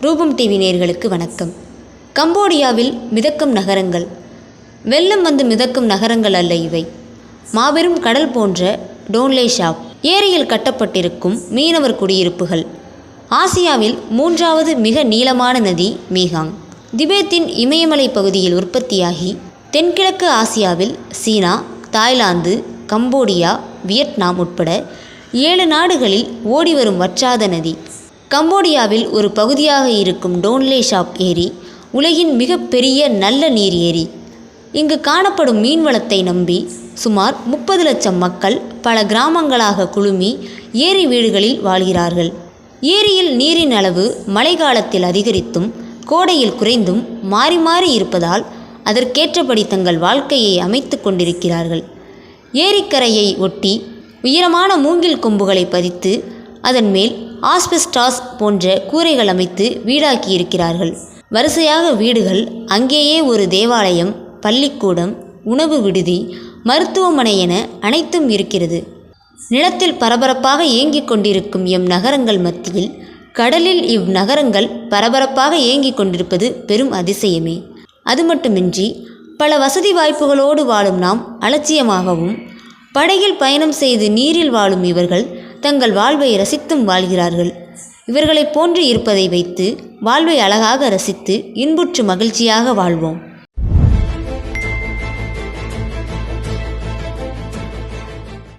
ரூபம் டிவி நேர்களுக்கு வணக்கம். கம்போடியாவில் மிதக்கும் நகரங்கள். வெள்ளம் வந்து மிதக்கும் நகரங்கள் அல்ல இவை. மாபெரும் கடல் போன்ற டோன்லே ஷாப். ஏரியில் கட்டப்பட்டிருக்கும் மீனவர் குடியிருப்புகள். ஆசியாவில் மூன்றாவது மிக நீளமான நதி மீகாங். திபேத்தின் இமயமலை பகுதியில் உற்பத்தியாகி தென்கிழக்கு ஆசியாவில் சீனா தாய்லாந்து கம்போடியா வியட்நாம் உட்பட ஏழு நாடுகளில் ஓடிவரும் வற்றாத நதி. கம்போடியாவில் ஒரு பகுதியாக இருக்கும் டோன்லே ஷாப் ஏரி உலகின் மிகப்பெரிய நல்ல நீர் ஏரி. இங்கு காணப்படும் மீன்வளத்தை நம்பி சுமார் முப்பது லட்சம் மக்கள் பல கிராமங்களாக குழுமி ஏரி வீடுகளில் வாழ்கிறார்கள். ஏரியில் நீரின் அளவு மழைக்காலத்தில் அதிகரித்தும் கோடையில் குறைந்தும் மாறி மாறி இருப்பதால் அதற்கேற்றபடி தங்கள் வாழ்க்கையை அமைத்து கொண்டிருக்கிறார்கள். ஏரிக்கரையை ஒட்டி உயரமான மூங்கில் கொம்புகளை பதித்து அதன் மேல் ஆஸ்பெஸ்டாஸ் போன்ற கூரைகள் அமைத்து வீடாக்கி இருக்கிறார்கள் வரிசையாக வீடுகள் அங்கேயே ஒரு தேவாலயம் பள்ளிக்கூடம் உணவு விடுதி மருத்துவமனை என அனைத்தும் இருக்கிறது. நிலத்தில் பரபரப்பாக இயங்கிக் கொண்டிருக்கும் எம் நகரங்கள் மத்தியில் கடலில் இவ்நகரங்கள் பரபரப்பாக இயங்கிக் கொண்டிருப்பது பெரும் அதிசயமே. அது மட்டுமின்றி பல வசதி வாய்ப்புகளோடு வாழும் நாம் அலட்சியமாகவும் படகில் பயணம் செய்து நீரில் வாழும் இவர்கள் தங்கள் வாழ்வை ரசித்தும் வாழ்கிறார்கள். இவர்களைப் போன்று இருப்பதை வைத்து வாழ்வை அழகாக ரசித்து இன்புற்று மகிழ்ச்சியாக வாழ்வோம்.